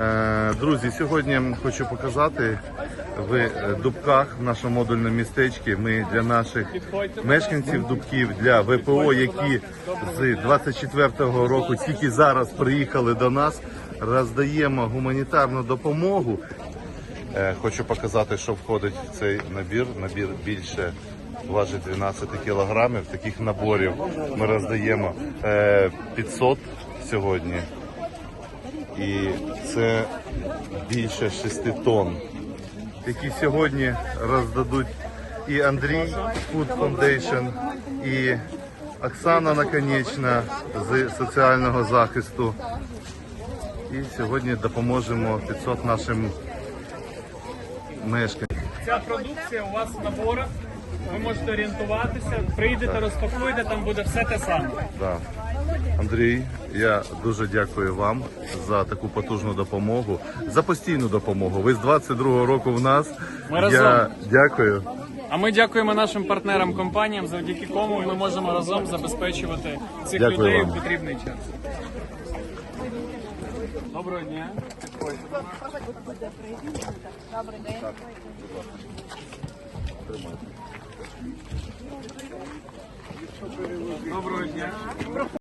Е, Друзі, сьогодні хочу показати в е, Дубках, в нашому модульному містечці. Ми для наших мешканців Дубків, для ВПО, які з 24-го року тільки зараз приїхали до нас, роздаємо гуманітарну допомогу. Е, Хочу показати, що входить в цей набір. Набір більше важить 12 кілограмів. Таких наборів ми роздаємо е, 500 сьогодні. І це більше 6 тонн, які сьогодні роздадуть і Андрій Food Foundation, і Оксана Наконечна з соціального захисту. І сьогодні допоможемо 500 нашим мешканцям. Ця продукція у вас в наборах. Ви можете орієнтуватися, прийдете, розпакуєте, там буде все те саме. Да. Андрій, я дуже дякую вам за таку потужну допомогу, за постійну допомогу. Ви з 22-го року в нас. Ми разом. Я дякую. А ми дякуємо нашим партнерам компаніям, завдяки кому ми можемо разом забезпечувати цих Дякую людей вам. в потрібний час. Доброго дня. Доброго дня.